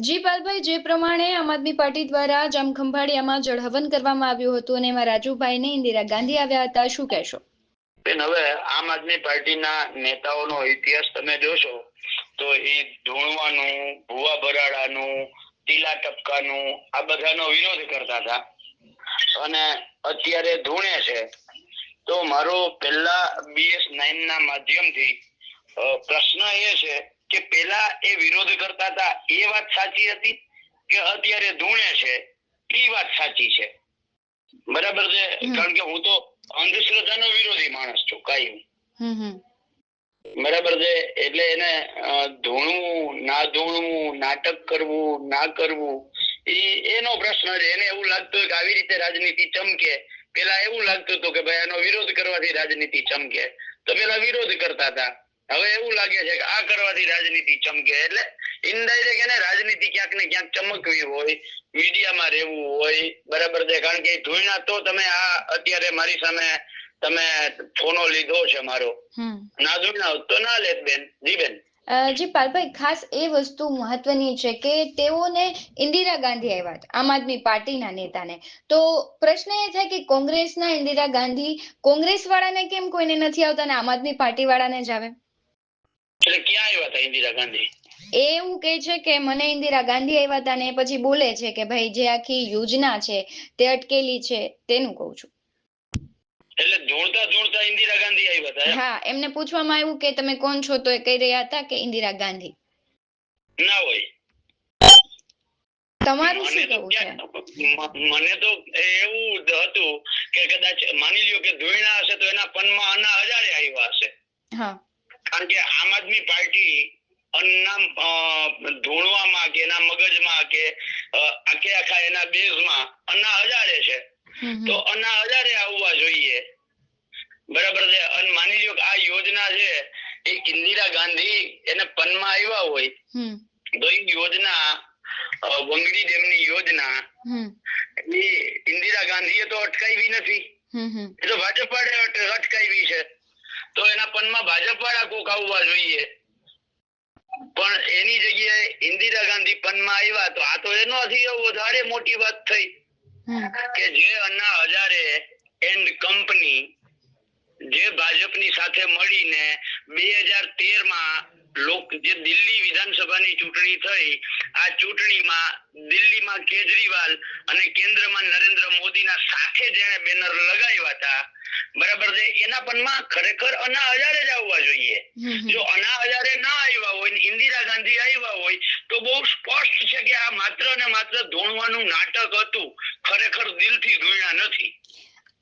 જી પાલભાઈ જે પ્રમાણે આમ આદમી પાર્ટી દ્વારા જામખંભાળિયામાં જળહવન કરવામાં આવ્યું હતું અને એમાં રાજુભાઈને ઇન્દિરા ગાંધી આવ્યા હતા, શું કહેશો? બેન, હવે આમ આદમી પાર્ટીના નેતાઓનો ઇતિહાસ તમે જોશો, તો એ ધૂણવાનું, ભૂવા ભરાડાનું, ટીલા ટપકાનું, આ બધાનો વિરોધ કરતા હતા. અને અત્યારે ધૂણે છે. તો મારો પહેલા બીએસ નાઇન ના માધ્યમથી પ્રશ્ન એ છે કે પેલા એ વિરોધ કરતા હતા એ વાત સાચી હતી કે અત્યારે ધૂણે છે એ વાત સાચી છે. બરાબર છે? કારણ કે હું તો અંધશ્રદ્ધાનો વિરોધી માણસ છું કાયમ બરાબર છે? એટલે એને ધૂણવું ના ધૂણવું નાટક કરવું ના કરવું એ એનો પ્રશ્ન છે. એને એવું લાગતું કે આવી રીતે રાજનીતિ ચમકે. પેલા એવું લાગતું હતું કે ભાઈ આનો વિરોધ કરવાથી રાજનીતિ ચમકે. તો પેલા વિરોધ કરતા હતા. હવે એવું લાગે છે કે આ કરવાથી રાજનીતિ ચમકે એટલે ઇનડાયરેક્ટ એને રાજનીતિ ક્યાંક ને ક્યાંક ચમકવી હોય મીડિયામાં રહેવું હોય બરાબર છે? કારણ કે ધૂળના તો તમે આ અત્યારે મારી સામે તમે ફોનો લીધો છે મારો. ના ધોઈના તો ના લેત બેન. જી બેન. જી પાલભાઈ ખાસ એ વસ્તુ મહત્વની છે કે તેઓને ઇન્દિરા ગાંધી આવ્યા હતા આમ આદમી પાર્ટીના નેતાને. તો પ્રશ્ન એ થાય કે કોંગ્રેસના ઇન્દિરા ગાંધી કોંગ્રેસ વાળાને કેમ કોઈને નથી આવતા ને આમ આદમી પાર્ટી વાળાને જ આવે? એટલે ક્યાં આવ્યા હતા ઇન્દિરા ગાંધી? એવું કે છે કે મને ઇન્દિરા ગાંધી આવ્યા હતા ને પછી બોલે છે કે ભાઈ જે આખી યોજના છે તે અટકેલી છે તેનું કહું છું. એટલે જોડતા જોડતા ઇન્દિરા ગાંધી આવ્યા હતા હા એમને પૂછવામાં આવ્યું કે તમે કોણ છો તો એ કહી રહ્યા હતા કે ઇન્દિરા ગાંધી. ના હોય. તમારું શું કહેવું છે? મને તો એવું હતું કે કદાચ માની લ્યો કે ધોઈણા હશે તો એના પનમાં અના હજારે આવ્યા હશે. હા. કારણ કે આમ આદમી પાર્ટી અન્ના ધૂણવામાં કે એના મગજમાં કે આખે આખા એના બેઝમાં અન્ના હજારે છે. તો અન્ના હજારે આવવા જોઈએ. બરાબર છે? અને માની લો કે આ યોજના છે એ ઇન્દિરા ગાંધી એને પનમાં આવ્યા હોય. તો એ યોજના વંગડી ડેમની યોજના એ ઇન્દિરા ગાંધીએ તો અટકાવી નથી. એ તો ભાજપ અટકાવી છે. તો એના પનમાં ભાજપ વાળા કોક આવવા જોઈએ. પણ એની જગ્યાએ ઇન્દિરા ગાંધી પનમાં આવ્યા તો આ તો એનાથી વધારે મોટી વાત થઈ. કે જે અન્ના હજારે એન્ડ કંપની જે ભાજપની સાથે મળીને બે હજાર તેરમાં લોક જે દિલ્હી વિધાનસભાની ચૂંટણી થઈ આ ચૂંટણીમાં દિલ્હીમાં કેજરીવાલ અને કેન્દ્રમાં નરેન્દ્ર મોદીના સાથે જેણે બેનર લગાવ્યા હતા. બરાબર છે? એના પણમાં ખરેખર અના હજારે જ આવવા જોઈએ. જો અના હજારે ના આવ્યા હોય ઇન્દિરા ગાંધી આવ્યા હોય તો બહુ સ્પષ્ટ છે કે આ માત્ર ને માત્ર ધોણવાનું નાટક હતું. ખરેખર દિલથી ધોણ્યા નથી.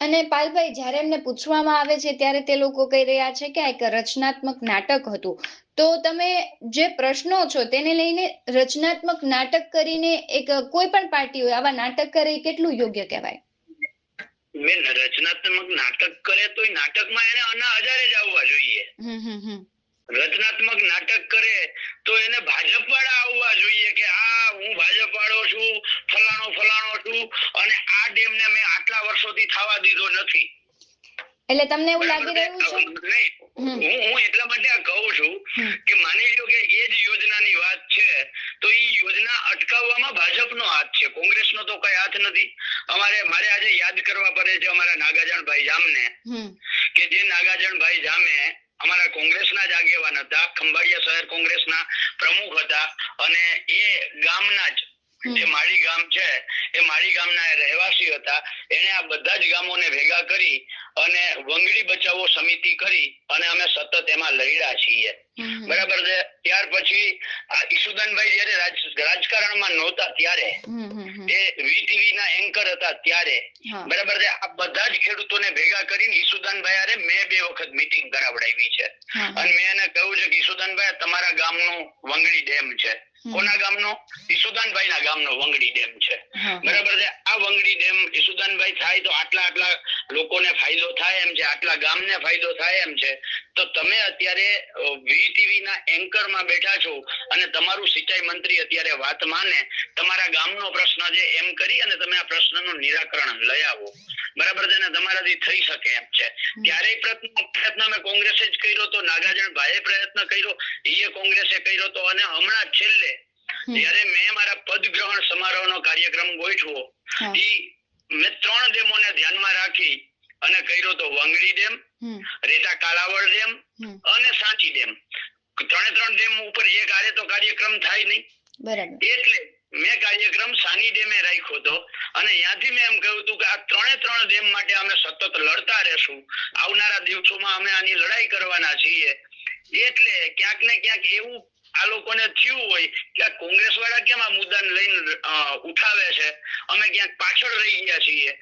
અને પાલભાઈ જ્યારે એમને પૂછવામાં આવે છે ત્યારે તે લોકો કહી રહ્યા છે કે આ એક રચનાત્મક નાટક હતું. તો તમે જે પ્રશ્નો છો તેને લઈને રચનાત્મક નાટક કરીને એક કોઈ પણ પાર્ટી હોય આવા નાટક કરે કેટલું યોગ્ય કહેવાય? બેન રચનાત્મક નાટક કરે તો નાટકમાં એને અના હજારે જ આવવા જોઈએ. રચનાત્મક નાટક કરે તો એને ભાજપ વાળા આવવા જોઈએ કે આ હું ભાજપ વાળો છું ફલાણો ફલાણો છું અને આ ડેમ ને મેં આટલા વર્ષોથી થવા દીધો નથી. એટલે તમને એવું લાગી રહ્યું છે. હું હું એટલા માટે આ કહું છું કે માની લ્યો કે એ જ યોજનાની વાત છે તો એ યોજના અટકાવવામાં ભાજપનો હાથ છે. કોંગ્રેસનો તો કઈ હાથ નથી. અમારે મારે આજે યાદ કરવા પડે છે અમારા નાગાજણભાઈ જામને કે જે નાગાજણભાઈ જામે અમારા કોંગ્રેસના જ આગેવાન હતા. ખંભાળિયા શહેર કોંગ્રેસના પ્રમુખ હતા અને એ ગામના જ. જે માળી ગામ છે એ માળી ગામના રહેવાસી હતા. એને આ બધા જ ગામોને ભેગા કરી અને વંગડી બચાવો સમિતિ કરી અને અમે સતત એમાં લડ્યા છીએ. બરાબર છે? ત્યાર પછી આ ઈસુદાનભાઈ જયારે રાજકારણમાં નહોતા ત્યારે. એ વીટીવી ના એન્કર હતા ત્યારે. બરાબર છે? આ બધા જ ખેડૂતોને ભેગા કરીને ઈસુદાનભાઈ અરે મેં બે વખત મીટિંગ કરાવડાવી છે. અને મેં એને કહ્યું છે કે ઈસુદાનભાઈ તમારા ગામનું વંગડી ડેમ છે. કોના ગામનો? ઈસુદાનભાઈ ના ગામનો વંગડી ડેમ છે. બરાબર છે? આ વંગડી ડેમ ઈસુદાનભાઈ થાય તો આટલા આટલા લોકોને ફાયદો થાય એમ છે આટલા ગામને ફાયદો થાય એમ છે. તો તમે અત્યારે વીટીવી ના એન્કરમાં બેઠા છો અને તમારું સિંચાઈ મંત્રી અત્યારે વાત માને તમારા ગામનો પ્રશ્ન છે એમ કરી અને તમે આ પ્રશ્નનું નિરાકરણ લઈ આવો. બરાબર છે? ને તમારાથી થઈ શકે એમ છે. ક્યારેય પ્રયત્ન પ્રયત્ન અમે કોંગ્રેસે જ કર્યો તો નાગાર્જુન ભાઈએ પ્રયત્ન કર્યો એ કોંગ્રેસે કર્યો તો અને હમણાં છેલ્લે જ્યારે મેં મારા પદ ગ્રહણ સમારોહનો કાર્યક્રમ ગોઠવો ઈ મેં ત્રણ ડેમોને ધ્યાનમાં રાખી અને કર્યો તો વંગડી ડેમ રેતા કાલાવડ ડેમ અને સાંચી ડેમ. ત્રણે ત્રણ ડેમ ઉપર એક આરે તો કાર્યક્રમ થાય નહીં. બરાબર. એટલે મેં કાર્યક્રમ સાની ડેમે રાખ્યો હતો. અને ત્યાંથી મેં એમ કહ્યું હતું કે આ ત્રણે ત્રણ ડેમ માટે અમે સતત લડતા રહેશું. આવનારા દિવસોમાં અમે આની લડાઈ કરવાના છીએ. એટલે ક્યાંક ને ક્યાંક એવું આ લોકોને થયું હોય કે આ કોંગ્રેસ વાળા કેમ આ મુદ્દાને લઈને ઉઠાવે છે? અમે ક્યાંક પાછળ રહી ગયા છીએ.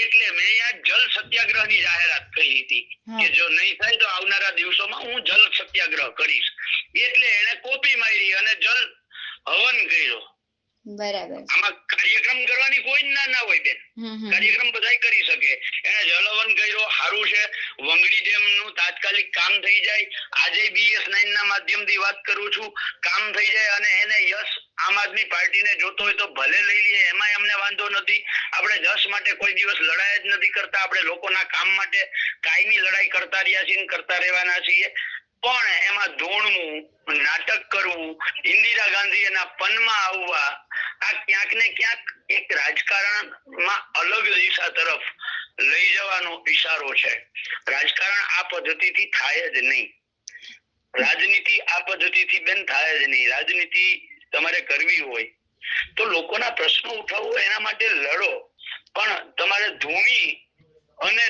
એટલે મેં અહીંયા જલ સત્યાગ્રહની જાહેરાત કરી હતી કે જો નહીં થાય તો આવનારા દિવસોમાં હું જલ સત્યાગ્રહ કરીશ. એટલે એને કોપી મારી અને જલ હવન કર્યો. બરાબર. આમાં કાર્યક્રમ કરવાની કોઈ ના ના હોય બેન. કાર્યક્રમ બધા કરી શકે. એને જલવન કર્યો સારું છે. વંગડી ડેમનું તાત્કાલિક કામ થઈ જાય. આજે બીએસ નાઇન ના માધ્યમથી વાત કરું છું. કામ થઈ જાય અને એને યશ આમ આદમી પાર્ટીને જોતો હોય તો ભલે લઈ લઈએ એમાં અમને વાંધો નથી. આપણે જસ માટે કોઈ દિવસ લડાઈ જ નથી કરતા. આપણે લોકોના કામ માટે કાયમી લડાઈ કરતા રહ્યા છીએ કરતા રહેવાના છીએ. પણ એમાં ધોણવું, નાટક કરવું, ઇન્દિરા ગાંધી એના પનમાં આવવા, આ ક્યાંક ને ક્યાંક એક રાજકારણમાં અલગ દિશા તરફ લઈ જવાનો ઈશારો છે. રાજકારણ આ પદ્ધતિથી થાય જ નહીં. રાજનીતિ આ પદ્ધતિથી બેન થાય જ નહીં. રાજનીતિ તમારે કરવી હોય તો લોકોના પ્રશ્નો ઉઠાવો, એના માટે લડો. પણ તમારે ધૂણી અને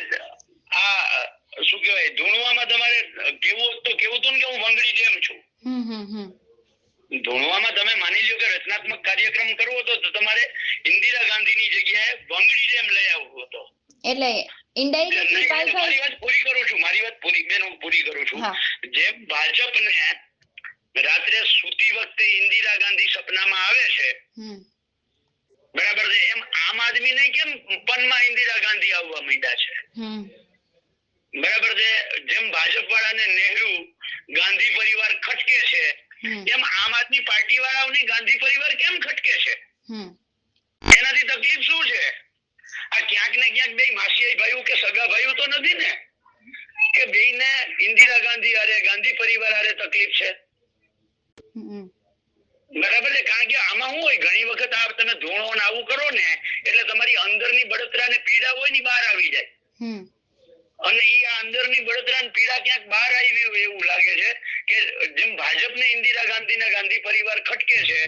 આ શું કહેવાય ધૂણવામાં તમારે કેવું હોત તો કેવું હતું ને કે હું વંગડી ડેમ છું? ધૂણવામાં તમે માની લ્યો કે રચનાત્મક કાર્યક્રમ કરવો હતો તો તમારે ઇન્દિરા ગાંધીની જગ્યાએ વંગડી ડેમ લઈ આવવો હતો. એટલે ઇનડાયરેક્ટલી મારી વાત પૂરી કરું છું મારી વાત પૂરી બેન હું પૂરી કરું છું. જે જેમ ભાજપને રાત્રે સૂતી વખતે ઇન્દિરા ગાંધી સપનામાં આવે છે બરાબર છે એમ આમ આદમીને કેમ પનમાં ઇન્દિરા ગાંધી આવવા માંડ્યા છે? બરાબર છે? જેમ ભાજપ વાળાને નેહરુ ગાંધી પરિવાર ખટકે છે એમ આમ આદમી પાર્ટી વાળાઓને ગાંધી પરિવાર કેમ ખટકે છે? એનાથી તકલીફ શું છે? આ ક્યાંક ને ક્યાંક બે માસિયાઈ ભાઈઓ કે સગા ભાઈઓ તો નથી ને? કે બેયને ઇન્દિરા ગાંધી અરે ગાંધી પરિવાર અરે તકલીફ છે? બરાબર છે? કારણ કે આમાં શું હોય? ઘણી વખત આ તમે ધૂણો આવું કરો ને એટલે તમારી અંદરની બળતરા ને પીડા હોય ને બહાર આવી જાય. અને એ આ અંદરની બળતરા પીડા ક્યાંક બહાર આવી હોય એવું લાગે છે કે જેમ ભાજપને ઇન્દિરા ગાંધીના ગાંધી પરિવાર ખટકે છે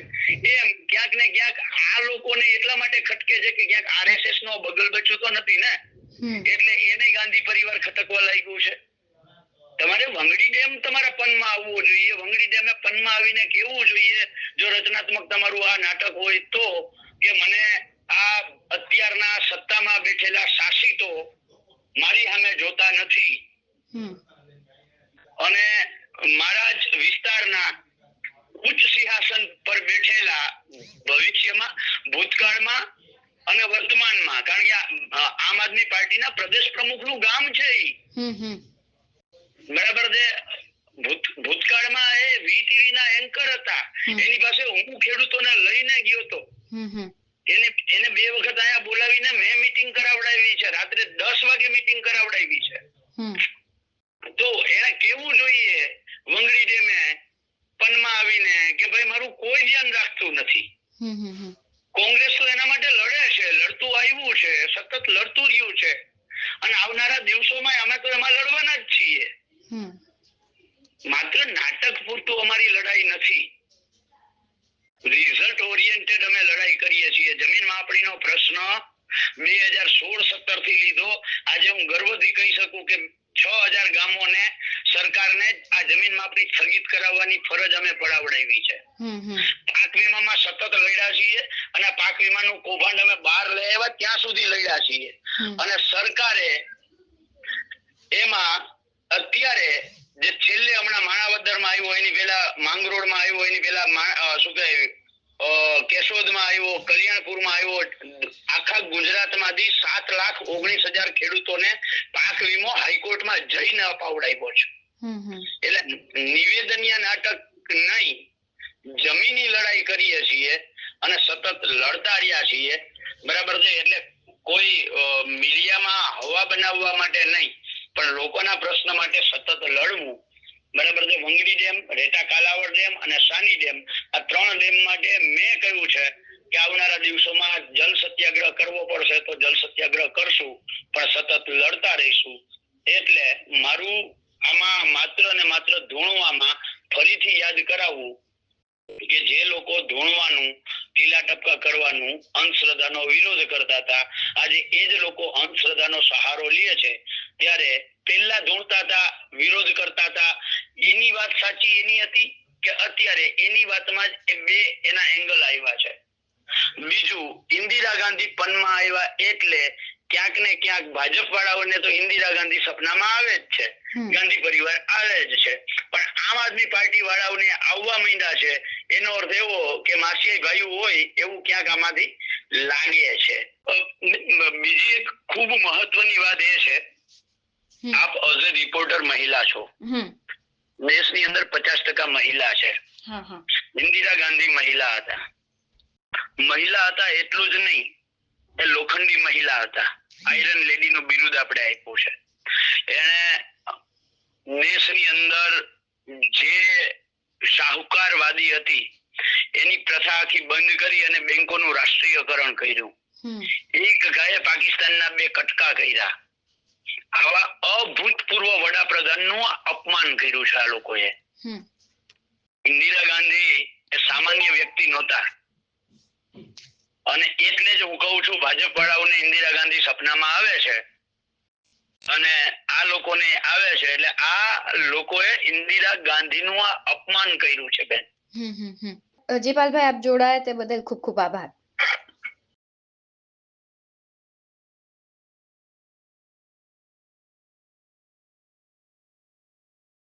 એમ ક્યાંક ને ક્યાંક આ લોકોને એટલા માટે ખટકે છે કે ક્યાંક આરએસએસ નો બગલ બચ્યો તો નથી ને? એટલે એને ગાંધી પરિવાર ખટકવા લાગ્યું છે. તમારે વંગડી ડેમ તમારા પનમાં આવવો જોઈએ. વંગડી ડેમે પનમાં આવીને કેવું જોઈએ? જો રચનાત્મક તમારું આ નાટક હોય તો કે મને આ અત્યારના સત્તામાં બેઠેલા શાસિતો મારી સામે જોતા નથી. અને મારા જ વિસ્તારના ઉચ્ચ સિંહાસન પર બેઠેલા ભવિષ્યમાં ભૂતકાળમાં અને વર્તમાનમાં કારણ કે આમ આદમી પાર્ટીના પ્રદેશ પ્રમુખનું ગામ છે બરાબર છે? ભૂત ભૂતકાળમાં એ વીટીવી ના એન્કર હતા. એની પાસે હું ખેડૂતોને લઈને ગયો તો. હમ હમ. એને એને બે વખત અહીંયા બોલાવીને મેં મીટિંગ રાત્રે દસ વાગે મીટિંગ કરાવડાવી છે. તો એને કેવું જોઈએ? વંગડી ડેમે પનમાં આવીને કે ભાઈ મારું કોઈ ધ્યાન રાખતું નથી. કોંગ્રેસ તો એના માટે લડે છે લડતું આવ્યું છે સતત લડતું રહ્યું છે. અને આવનારા દિવસોમાં અમે તો એમાં લડવાના જ છીએ. માત્ર નાટક પૂરતું અમારી લડાઈ નથી. રિઝલ્ટ ઓરિએન્ટેડ અમે લડાઈ કરીએ છીએ. જમીન માપણીનો પ્રશ્ન બે હજાર સોળ સત્તરથી લીધો. આજે હું ગર્વથી કહી શકું કે છ હજાર ગામોને સરકારને આ જમીન માપણી સ્થગિત કરાવવાની ફરજ અમે પડાવડાવી છે. પાક વીમામાં સતત લડ્યા છીએ અને પાક વીમાનું કૌભાંડ અમે બહાર લઈ આવ્યા ત્યાં સુધી લડ્યા છીએ. અને સરકારે એમાં અત્યારે જે છેલ્લે હમણાં માણાવદરમાં આવ્યો એની પેલા માંગરોળમાં આવ્યો એની પેલા મા- શું કહેવાય? કેશોદમાં આવ્યો કલ્યાણપુરમાં આવ્યો આખા ગુજરાતમાંથી સાત લાખ ઓગણીસ હજાર ખેડૂતોને પાક વીમો હાઈકોર્ટમાં જઈને અપાવડાવ્યો છે. એટલે નિવેદનીય નાટક નહીં જમીની લડાઈ કરીએ છીએ અને સતત લડતા રહ્યા છીએ. બરાબર છે? એટલે કોઈ મીડિયામાં હવા બનાવવા માટે નહીં પણ લોકોના પ્રશ્ન માટે સતત લડવું બરાબર છે? વંગડી ડેમ રેટા કાલાવડ ડેમ અને સાની ડેમ. આ ત્રણ ડેમ માટે મેં કહ્યું છે કે આવનારા દિવસોમાં જલ સત્યાગ્રહ કરવો પડશે તો જલ સત્યાગ્રહ કરશું, પણ સતત લડતા રહીશું. એટલે મારું આમાં માત્ર ને માત્ર ધૂણવામાં ફરીથી યાદ કરાવવું કે જે લોકો ધૂણવાનું, ટીલા ટપકા કરવાનું, અંધશ્રદ્ધાનો વિરોધ કરતા હતા, આજે એ જ લોકો અંધશ્રદ્ધાનો સહારો લે છે. ત્યારે પહેલા ધૂણતા હતા વિરોધ કરતા હતા. એની વાત સાચી એની હતી કે અત્યારે એની વાતમાં જ બે એના એંગલ આવ્યા છે. બીજું ઇન્દિરા ગાંધી પનમાં આવ્યા એટલે ક્યાંક ને ક્યાંક ભાજપ વાળાઓને તો ઇન્દિરા ગાંધી સપનામાં આવે જ છે. ગાંધી પરિવાર આવે જ છે. પણ આમ આદમી પાર્ટી વાળાઓને આવવા માંડ્યા છે એનો અર્થ એવો કે માસીયાઈ ભાઈ હોય એવું ક્યાંક આમાંથી લાગે છે. બીજી એક ખૂબ મહત્વની વાત એ છે. આપ એઝ અ રિપોર્ટર મહિલા છો. દેશની અંદર પચાસ ટકા મહિલા છે. ઇન્દિરા ગાંધી મહિલા હતા. મહિલા હતા એટલું જ નહીં એ લોખંડી મહિલા હતા. આયરન લેડી નું બિરુદ આપણે આપ્યું છે. એને દેશની અંદર જે શાહુકારવાદી હતી એની પ્રથા આખી બંધ કરી અને બેંકોનું રાષ્ટ્રીયકરણ કર્યું. એક ગાયે પાકિસ્તાનના બે કટકા કર્યા. આવા અભૂતપૂર્વ વડાપ્રધાનનું અપમાન કર્યું છે આ લોકોએ. ઇન્દિરા ગાંધી એ સામાન્ય વ્યક્તિ નહોતા. અને એટલે જ હું કહું છું ભાજપ વાળાઓને ઇન્દિરા ગાંધી સપનામાં આવે છે અને આ લોકોને આવે છે એટલે આ લોકોએ ઇન્દિરા ગાંધીનું આ અપમાન કર્યું છે બેન. જીપાલભાઈ આપ જોડાયા તે બદલ ખૂબ ખૂબ આભાર.